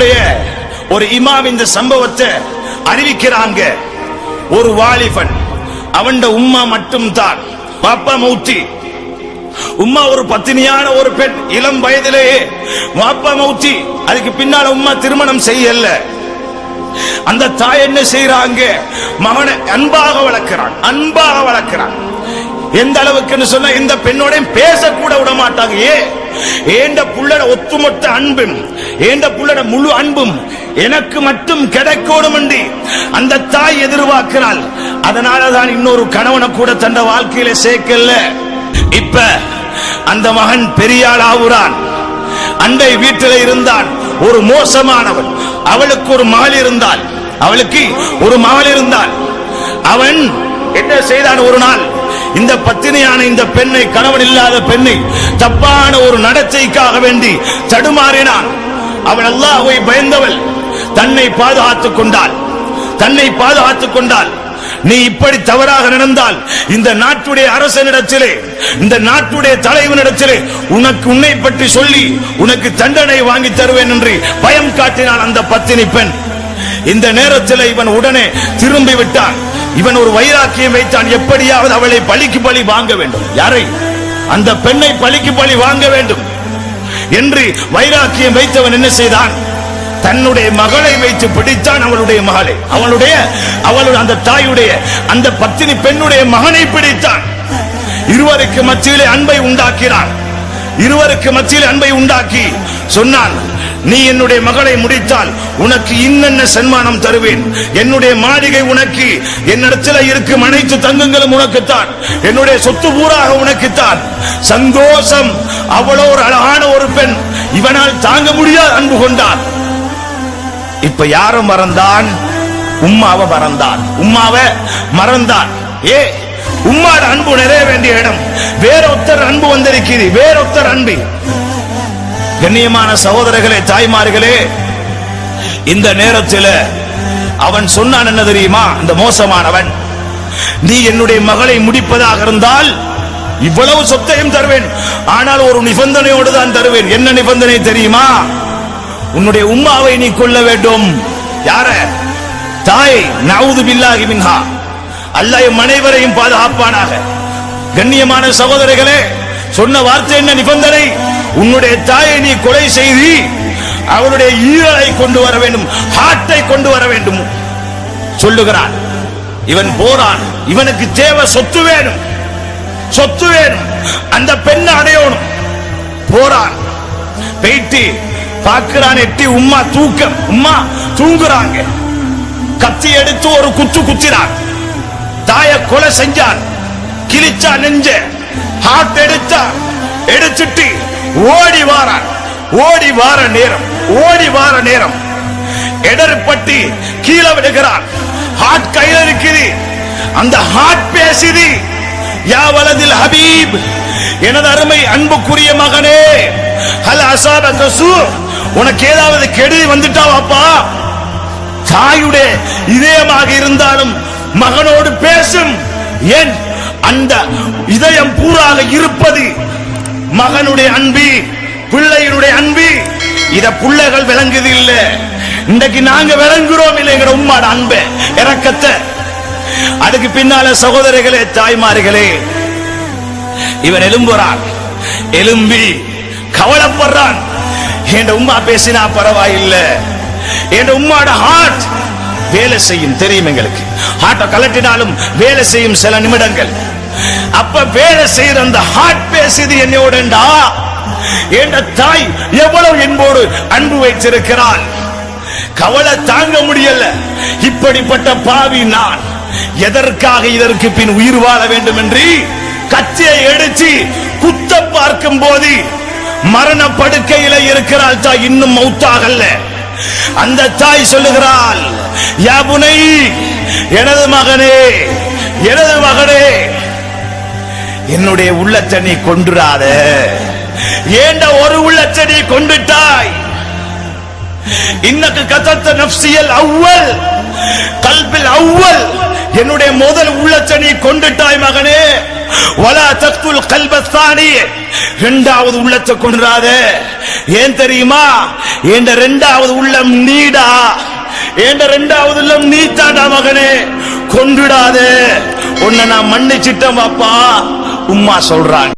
நாட்டுடைய ஒரு இமாம் இந்த சம்பவத்தை அறிவிக்கிறாங்க. ஒரு வாலிபன் அவன் உம்மா மட்டும் தான் பாப்பா மௌத்தி உம்மா ஒரு பத்தினியான ஒரு பெண் இளம் வயதிலேயே. வாப்பா மௌத்தி அதுக்கு பின்னால உம்மா திருமணம் செய்யல. அந்த தாய் என்ன செய்யறாங்க மகனை அன்பாக வளர்க்கிறான் அன்பாக வளர்க்கிறான். எந்த அளவுக்குன்னு சொன்னா இந்த பெண்ணோட பேசக்கூட விட மாட்டாங்க ஏன்? ஏண்ட புள்ளட ஒத்துமொத்த அன்பும் ஏண்ட புள்ளட முழு அன்பும் எனக்கு மட்டும் கிடைக்கணும் என்று அந்த தாய் எதிர்பார்க்கிறாள். அதனாலதான் இன்னொரு கணவனை கூட தந்த வாழ்க்கையில சேர்க்கல. இப்ப அந்த மகன் பெரியாள் ஆகுறான் அண்டை வீட்டில் இருந்தான். ஒரு மோசமானவன். அவளுக்கு ஒரு மகள் இருந்தாள். அவளுக்கு ஒரு மகள் இருந்தாள். அவன் என்ன செய்தான் ஒரு நாள்? இந்த பத்தினியான இந்த பெண்ணை கணவன் இல்லாத பெண்ணை தப்பான ஒரு நடத்தைக்காக வேண்டி தடுமாறினான். அவள் அல்லாஹ்வை பயந்தவள். தன்னை பாதுகாத்துக் கொண்டாள். தன்னை பாதுகாத்துக் கொண்டாள். நீ இப்படி தவறாக நடந்தால் இந்த நாட்டுடைய அரசனிடத்திலே இந்த நாட்டுடைய தலைவனிடத்திலே உனக்கு உன்னை பற்றி சொல்லி உனக்கு தண்டனை வாங்கி தருவேன் என்று பயம் காட்டினான் அந்த பத்தினி பெண். இந்த நேரத்தில் இவன் உடனே திரும்பி விட்டான் இவன் ஒரு வைராக்கியம் வைத்தான். எப்படியாவது அவளை பழிக்கு பழி வாங்க வேண்டும். யாரை? அந்த பெண்ணை பழிக்கு பழி வாங்க வேண்டும். என்று வைராக்கியம் வைத்தவன் என்ன செய்தான்? தன்னுடைய மகளை வைத்து பிடித்தான் அவளுடைய மகளை. அவளுடைய அவளுடைய அந்த தாயுடைய அந்த பத்தினி பெண்ணுடைய மகனை பிடித்தான். இருவருக்கு மத்தியிலே அன்பை உண்டாக்கினான். இருவருக்கு மத்தியில் அன்பை உண்டாக்கி சொன்னான் நீ என்னுடைய மகளை முடித்தால் உனக்கு இன்னென்ன சன்மானம் தருவேன்? என்னுடைய மாளிகை உனக்கு என்னிடத்தில் இருக்கும் அனைத்து தங்கங்களும் உனக்குத்தான். என்னுடைய சொத்து பூராக உனக்குத்தான். சந்தோஷம். அவ்வளோ ஒரு அழகான ஒரு பெண். இவனால் தாங்க முடியாத அன்பு கொண்டான். இப்ப யாரும் மறந்தான்? உம்மாவை மறந்தான். உம்மாவை மறந்தான். ஏ உம்மாட அன்பு நிறைய வேண்டிய இடம். வேறொத்தர் அன்பு வந்திருக்கிறது வேறொத்தர் அன்பு. கண்ணியமான சகோதரர்களே தாய்மார்களே இந்த நேரத்தில் அவன் சொன்னான் என்ன தெரியுமா? இந்த மோசமானவன். நீ என்னுடைய மகளை முடிப்பதாக இருந்தால் இவ்வளவு சொத்தையும் தருவேன். ஆனால் ஒரு நிபந்தனையோடு தான் தருவேன். என்ன நிபந்தனை தெரியுமா? உன்னுடைய உம்மாவை நீ கொள்ள வேண்டும். யார? தாய். நவுது பில்லாகி மின்ஹா. அல்லாஹ் மனைவரையும் பாதுகாப்பானாக. கண்ணியமான சகோதரர்களே சொன்ன வார்த்தை என்ன நிபந்தனை? உன்னுடைய தாயை நீ கொலை செய்து அவருடைய ஈரலை கொண்டு வர வேண்டும் ஹார்ட்டை கொண்டு வர வேண்டும் சொல்லுகிறான். இவன் போறான். இவனுக்கு தேவை சொத்து வேணும். சொத்து வேணும். அந்த பெண்ணை அடையணும். போறான். போயிட்டு பார்க்கிறான் எட்டி உம்மா தூக்கம் உம்மா தூங்குறாங்க. கத்தி எடுத்து ஒரு குத்து குத்தினான். தாய கொலை செஞ்சான். கிழிச்சா நெஞ்ச. ஹார்ட் எடுத்தா எடுத்துட்டு ஓடி வாரான் ஓடி வார நேரம். ஓடி வார நேரம். எடர்பட்டு கீழே விடுகிறான் ஹார்ட் கையில இருக்குது. அந்த ஹார்ட் பேசுது. யா வலதில் ஹபீப். எனது அருமை அன்புக்குரிய மகனே. ஹல் அசாப கசு உனக்கு ஏதாவது கெடுதி வந்துட்டாவாப்பா தாயுடைய இதயமாக இருந்தாலும் மகனோடு பேசும். ஏன்? அந்த இதயம் பூராக இருப்பது மகனுடைய அன்பு பிள்ளையினுடைய அன்பு. இத பிள்ளைகள் விளங்குது இல்ல. இன்றைக்கு நாங்க விளங்குறோம் இல்லைங்கிற உம்மாட அன்பை. இறக்கத்தை அதுக்கு பின்னால சகோதரிகளே தாய்மார்களே இவன் எலும்புறான் எலும்பி கவலைப்படுறான். என் உம்மா பேசினா பரவாயில்லை. என் உம்மாட ஹார்ட் வேலை செய்யும் தெரியும் எங்களுக்கு. ஹார்ட்டை கலட்டினாலும் வேலை செய்யும் சில நிமிடங்கள். அப்ப வேலை செய்யற அந்த ஹார்ட் பேசுது என்னோடண்டா என்ற தாய் எவ்வளவு என்போடு அன்பு வைத்திருக்கிறாள்? கவலை தாங்க முடியல. இப்படிப்பட்ட பாவி நான் எதற்காக இதற்கு பின் உயிர் வாழ வேண்டும் என்று கத்தியை எடுத்து குத்த பார்க்கும் போது மரண படுக்கையில இருக்கிறாள் தாய். இன்னும் மௌத்தாகல்ல. அந்த தாய் சொல்லுகிறாள் யாபுனை எனது மகனே எனது மகனே என்னுடைய உள்ளத்தை நீ கொண்டுராத ஏண்ட ஒரு உள்ளத்தை நீ கொண்டுட்டாய் இன்னக்கு கதத்த நப்சியல் அவ்வல் கல்பில் அவ்வல் என்னுடைய முதல் உள்ளத்தை நீ கொண்டுட்டாய் மகனே. வலா தத்துல் கல்பஸ்தானி இரண்டாவது உள்ளத்தை கொண்டுறாதே ஏன் தெரியுமா? என்ற இரண்டாவது உள்ளம் நீடா. என்ற இரண்டாவது உள்ளம் நீ தாண்டா மகனே? கொண்டுடாதே உன்னை நான் மன்னிச்சிட்டேன் பாப்பா. உம்மா சொல்றாங்க.